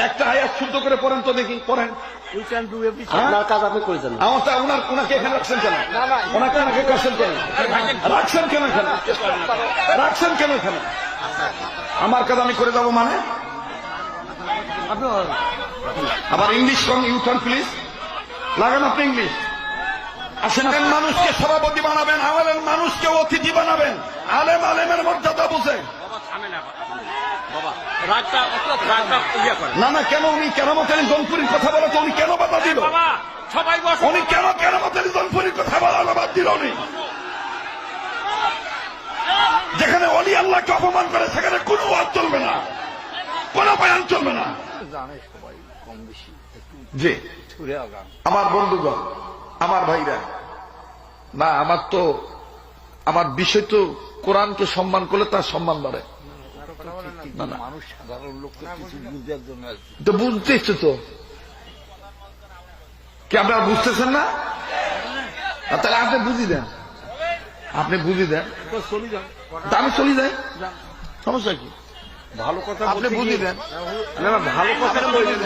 একটা আয়াত শুদ্ধ করে পড়েন তো দেখি পড়েন. হ্যাঁ? আপনার কাজ আপনি করেছেন আমারটা ওনার ওনাকে এখানে রাখছেন কেন? ওনাকে ওনাকে কাছেন কেন? রাখছেন কেন এখানে? রাখছেন কেন এখানে? আমার কাজ আমি করে যাব মানে? আবার ইংলিশ কম ইউ ইউটার্ন প্লিজ লাগান আপনি ইংলিশ আসেন মানুষকে সভাপতি বানাবেন আলেম মানুষকে অতিথি বানাবেন। আলেম আলেমের মর্যাদা বুঝে। না ইয়ে না না কেন উনি জনপুরীর কথা বলে তো? উনি কেন বাধা দিল? সবাই উনি কেন জনপুরীর কথা বলা বাদ দিল উনি? যেখানে অলি আল্লাহকে অপমান করে সেখানে কোনো ওয়াজ চলবে না। কোনো বয়ান চলবে না। জানে সবাই কম বেশি জি। আমার বন্ধুগণ আমার ভাইরা। না আমার তো আমার বিষয় তো কোরআনকে সম্মান করলে তার সম্মান বাড়ে। মানুষ সাধারণ লোককে বুঝার জন্য তো বুঝতেছো তো? কি আপনারা বুঝতেছেন না? তাহলে আপনি বুঝি দেন। আপনি বুঝি দেন। তা আমি চলে যাই। সমস্যা কি? ভালো কথা আপনি বুঝি দেন। না ভালো কথা আপনি বুঝে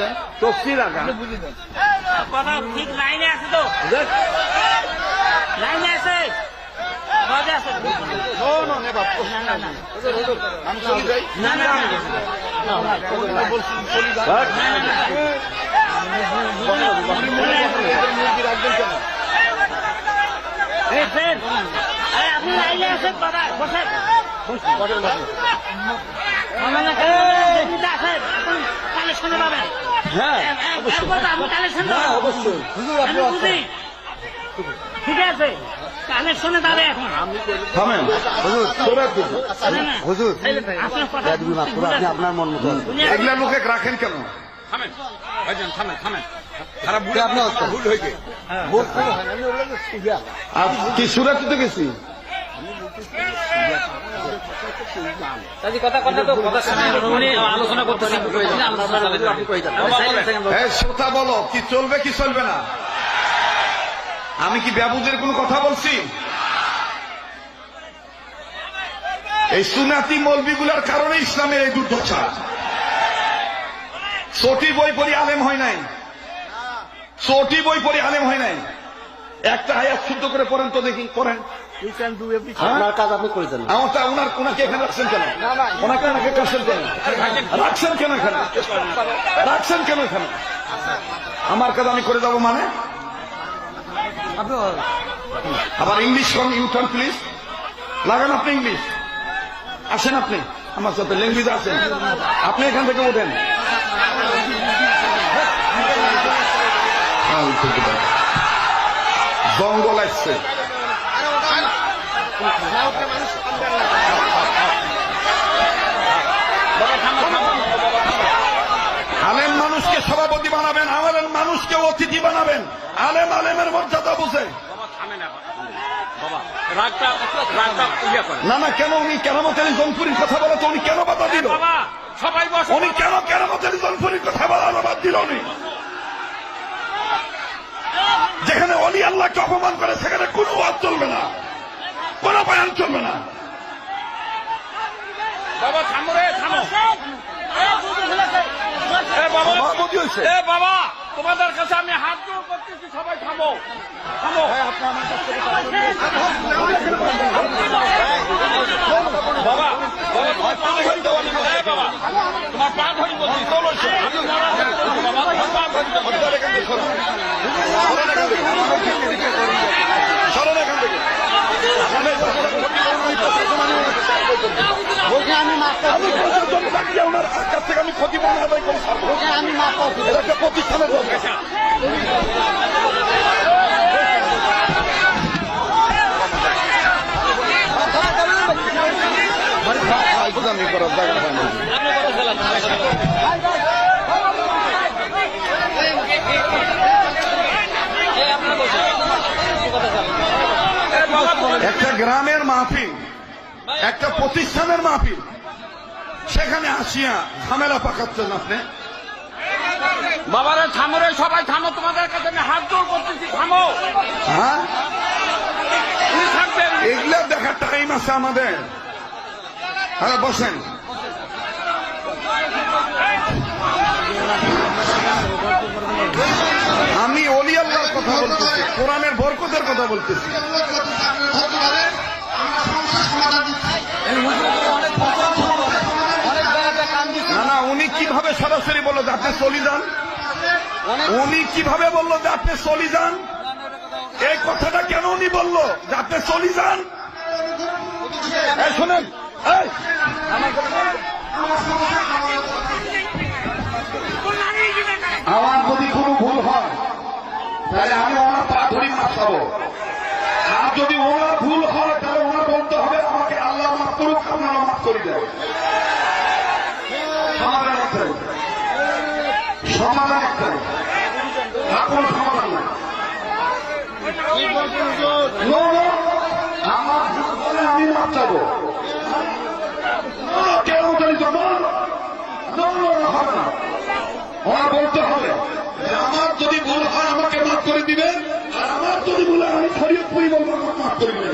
দেন। বুঝে দেন। ঠিক লাইনে আছে তো। লাইনে আছে। আপনি লাইনে আছেন বাবা বসেন কালেকশনে পাবেন হ্যাঁ আমি কালেকশন হ্যাঁ ঠিক আছে কালেকশনে যাবে এখন। থামেন। হুজুর সরে দিন। না, না। হুজুর আপনার কথা বেদবি মাফ করে আপনি আপনার মন মতো। এগুলা লোকে রাখেন কেন? থামেন। থামেন থামেন। খারাপ ভুল আপনি আসছেন। ভুল হয়ে। হয় কি সুরাতে গেছি? কথা কথা তো কথা শুনে। আলোচনা করতেছি আপনি কই দেন। আমি silent থাকেন বলুন। এই শ্রোতা বলো কি চলবে কি চলবে না? আমি কি ব্যবুদের কোনো কথা বলছি? এই সুনাতি মলবিগুলার কারণে ইসলামের এই দুর্দশা। চটি বই পড়ি আলেম হয় নাই। চটি বই পড়ি আলেম হয় নাই। একটা আয়াত শুদ্ধ করে পড়েন তো দেখি, পড়েন। আমার কাজ আমি করে যাব মানে? আবার ইংলিশ কম ইউটার্ন প্লিজ লাগান আপনি ইংলিশ আসেন আপনি। আমার সাথে ল্যাঙ্গুয়েজ আছেন আপনি এখান থেকে ওঠেন জঙ্গল আসছে। আলেম মানুষকে সভাপতি বানাবেন আলেম মানুষকে অতিথি বানাবেন। আলেম আলেমের মর্যাদা বুঝে। না না কেন উনি কেরামত আলী জনপুরীর কথা বলে তো উনি কেন বাধা দিল? সবাই উনি কেন কেরামত আলী জনপুরীর কথা বলার বাদ দিল উনি? যেখানে অলি আল্লাহকে অপমান করে সেখানে কোনো ওয়াজ চলবে না। কোন বয়ান চলবে না। বাবা থামো রে থামো। বাবা তোমাদের কাছে আমি হাত জোড় করতেছি সবাই থামো থামো বাবা বাবা তোমার পা ধরি দেওয়া বাবা তোমার পা ধরি বলছি চলো আমি বাবা তোমার পা ধরি। এখান থেকে ক্ষতিপূরণ আদায় একটা প্রতিষ্ঠানের দরকার আমি করার জায়গা হয় না। একটা গ্রামের মাহফিল একটা প্রতিষ্ঠানের মাহফিল। সেখানে আসিয়া ঝামেলা পাকাচ্ছেন আপনি? বাবারে থামো রে সবাই থামো তোমাদের কাছে আমি হাত জোড় করতেছি থামো। হ্যাঁ? এগুলা দেখার টাইম আছে আমাদের। আরে বসেন। আমি অলি আল্লাহর কথা বলতেছি, কোরআনের বরকতের কথা বলতেছি। না না, উনি কীভাবে সরাসরি বলল যে আপনি চলি যান? উনি কীভাবে বলল যে আপনি চলি যান? এই কথাটা কেন উনি বলল যে আপনি চলি যান? শোনেন আমার যদি কোনো ভুল হয় তাহলে আমি ওনার পা ধরি মাছ খাব আর যদি ওনার ভুল হয় তাহলে ওনার বলতে হবে আমাকে আল্লাহ মাফ করুক আপনারা মাফ করে দেয় সমাধান একটাই। সমাধান একটাই। আর কোনো সমাধান নাই। আমার ভুল হলে আমি মাপ চাবো No, কেন জানি তো No, no, no, no, হবে না ওনার বলতে হবে যে আমার যদি ভুল হয় আমাকে মাফ করে দিবেন আর আমার যদি ভুল হয় আমি শরীয়তপুরি বলব আমাকে মাফ করে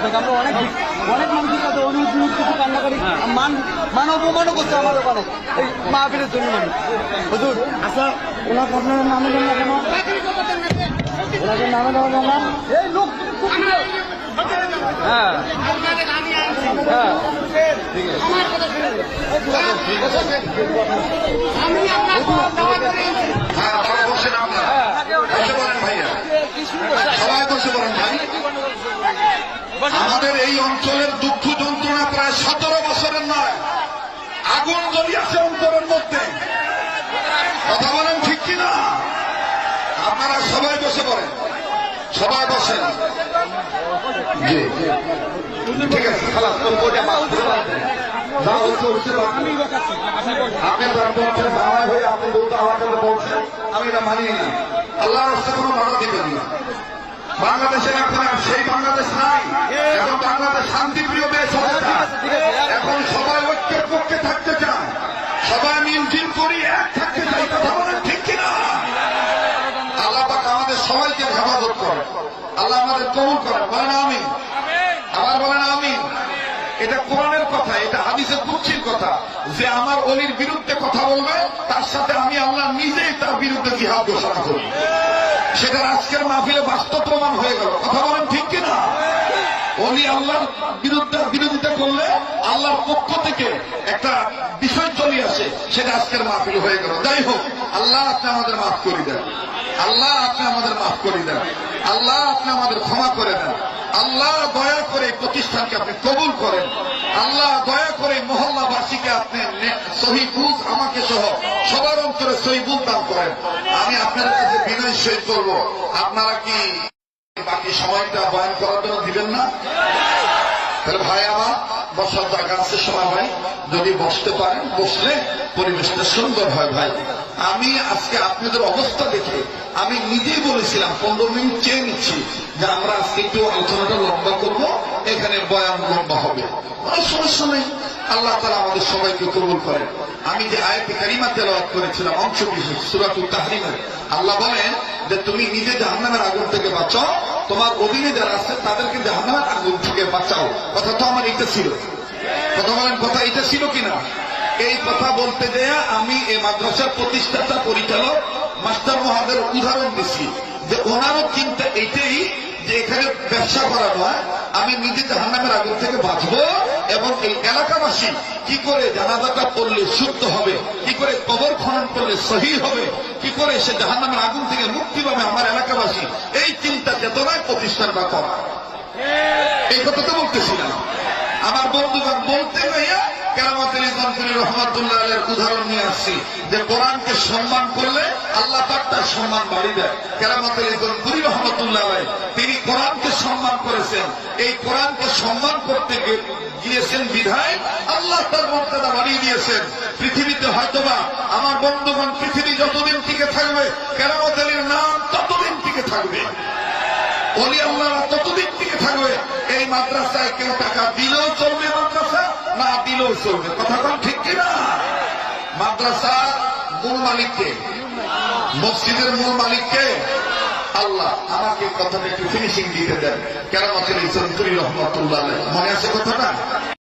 কথা আমরা অনেক অনেক মানুষের কাছে অনুরোধ কিছু কান্না করি মান মান অপমানও করছে আমার ওখানে এই মাহফিলের জন্য মানুষ হুজুর আচ্ছা ওনাকে আপনার নামে দেন কেন ওনাকে নামে দেওয়া এই লোক আমাদের এই অঞ্চলের দুঃখ যন্ত্রণা প্রায় সতেরো বছরের নয়। আগুন জ্বলিয়াছে অন্তরের মধ্যে কথা বলেন ঠিক কিনা আপনারা সবাই বসে পড়েন সবাই বসেন। জি ঠিক আছে খালাস তোর বইটা মাফ করে দাও। যা হচ্ছে হচ্ছে আপনি যারা বলছেন হয়ে আপনি বলতে আমাকে বলছেন আমি এটা মানি না। আল্লাহ রাস্তা কোনো বাধা দিবেন না। বাংলাদেশের এখন আর সেই বাংলাদেশ নাই। এখন বাংলাদেশ শান্তিপ্রিয় দেশ হতে চায়। এখন সবাই ঐক্যের পক্ষে থাকতে চায়। সবাই মিলজিল করি এক থাকতে চাই কথা বলেন ঠিক কিনা আল্লাহ পাক আমাদের সবাইকে আল্লাহ আমাদের কবুল করে। বলেন আমি আবার বলেন আমি এটা কোরআনের কথা, এটা হাদিসের কুচ্ছির কথা। যে আমার অলির বিরুদ্ধে কথা বলবে, তার সাথে আমি আল্লাহ নিজেই তার বিরুদ্ধে জিহাদ ঘোষণা করি। সেটা আজকের মাহফিলে বাস্তব প্রমাণ হয়ে গেল। কথা বলেন ঠিক কিনা অলি আল্লাহর বিরুদ্ধে বিরোধিতা করলে আল্লাহর পক্ষ থেকে একটা বিষয় চলে আসে, সেটা আজকের মাহফিল হয়ে গেল। যাই হোক, আল্লাহ আপনি আমাদের মাফ করে দেন। আল্লাহ আপনি আমাদের মাফ করে দেন। আল্লাহ আপনি আমাদের ক্ষমা করে দেন। আল্লাহ দয়া করে এই প্রতিষ্ঠানকে আপনি কবুল করেন। আল্লাহ দয়া করে মহল্লাবাসীকে আপনি সহি বুঝ আমাকে সহ সবার অন্তরে সহি বুঝ দান করেন। আমি আপনাদের কাছে বিনয় সহিত করব আপনারা কি বাকি সময়টা বয়ান করার জন্য দিবেন না? তাহলে ভাই আমার, বসার জায়গা আছে সময় ভাই। যদি বসতে পারেন, বসলে পরিবেশটা সুন্দর হয় ভাই। আমি আজকে আপনাদের অবস্থা দেখে আমি নিজেই বলেছিলাম, পনেরো মিনিট চেয়ে নিচ্ছি যে আমরা আজকে একটু আলোচনাটা লম্বা করব, এখানে বয়ান লম্বা হবে। কোনো সমস্যা নেই। আল্লাহ তালা আমাদের সবাইকে কবুল করেন। আমি যে আয়াতে কারিমা তেলাওয়াত করেছিলাম অংশ বিশেষ সুরাতুল তাহরিমের, আল্লাহ বলেন যে তুমি নিজে জাহান্নামের আগুন থেকে বাঁচাও, তোমার অধীনে যারা আছে তাদেরকে জাহান্নামের আগুন থেকে বাঁচাও। কথা তো আমার এটা ছিল। কথা বলেন, কথা এটা ছিল কিনা? এই কথা বলতে দেয়া আমি এই মাদ্রাসার প্রতিষ্ঠাতা, পরিচালক, মাস্টার মহাদের উদাহরণ দিচ্ছি। যে ওনারও চিন্তা এইটাই যে এখানে ব্যবসা করা নয়, আমি নিজে জাহান্নামের আগুন থেকে বাঁচবো এবং এই এলাকাবাসী কি করে জানাজাটা পড়লে শুদ্ধ হবে, কি করে কবর খনন করলে সহি হবে, কি করে সে জাহান্নামের আগুন থেকে মুক্তি পাবে আমার এলাকাবাসী, এই চিন্তা, চেতনায় প্রতিষ্ঠানটা করা। এই কথা তো বলতেছিলাম। আমার বন্ধুগণ বলতে গিয়া কেরামতুল ইসলামপুরি রহমতুল্লাহ আলের উদাহরণ নিয়ে আসছি যে কোরআনকে সম্মান করলে আল্লাহ তার সম্মান বাড়ি দেয় আলাই তিনি কোরআনকে সম্মান করেছেন। এই কোরআনকে সম্মান করতে গিয়েছেন বিধায় আল্লাহ তার মর্যাদা বাড়িয়ে দিয়েছেন। পৃথিবীতে হয়তোবা আমার বন্ধুগণ পৃথিবী যতদিন টিকে থাকবে কেরামত আলীর নাম ততদিন টিকে থাকবে। অলি আল্লাহ ততদিন থেকে থাকবে। এই মাদ্রাসায় কেউ টাকা দিলেও চলবে মাদ্রাসা, না দিলেও চলবে। কথা কম ঠিক কিনা? মাদ্রাসা মূল মালিককে, মসজিদের মূল মালিককে আল্লাহ আমাকে কথাটা একটু ফিনিশিং দিতে দেন। কেন ইসলাম রহমতুল্লাহ। মনে আছে কথাটা?